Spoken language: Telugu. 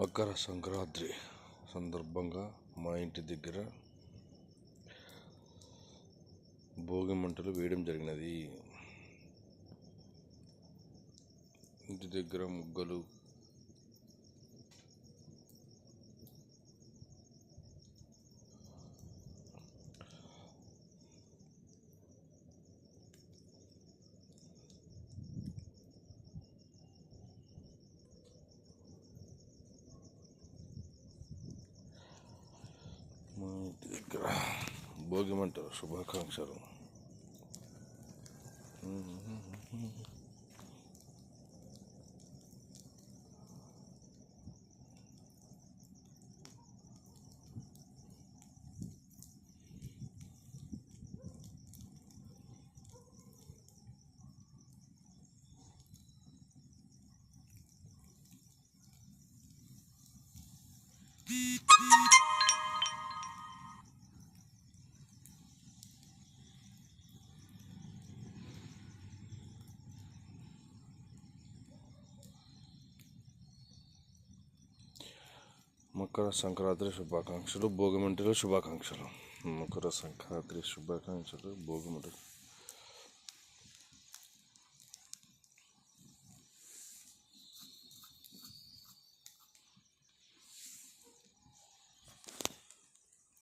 మకర సంక్రాంతి సందర్భంగా మా ఇంటి దగ్గర భోగి మంటలు వేయడం జరిగినది. ఇంటి దగ్గర ముగ్గలు మా ఇంటి దగ్గర భోగిమంటారు శుభాకాంక్షలు మకర సంక్రాంతి శుభాకాంక్షలు భోగిమంటలు శుభాకాంక్షలు. మకర సంక్రాంతి శుభాకాంక్షలు భోగిమంటలు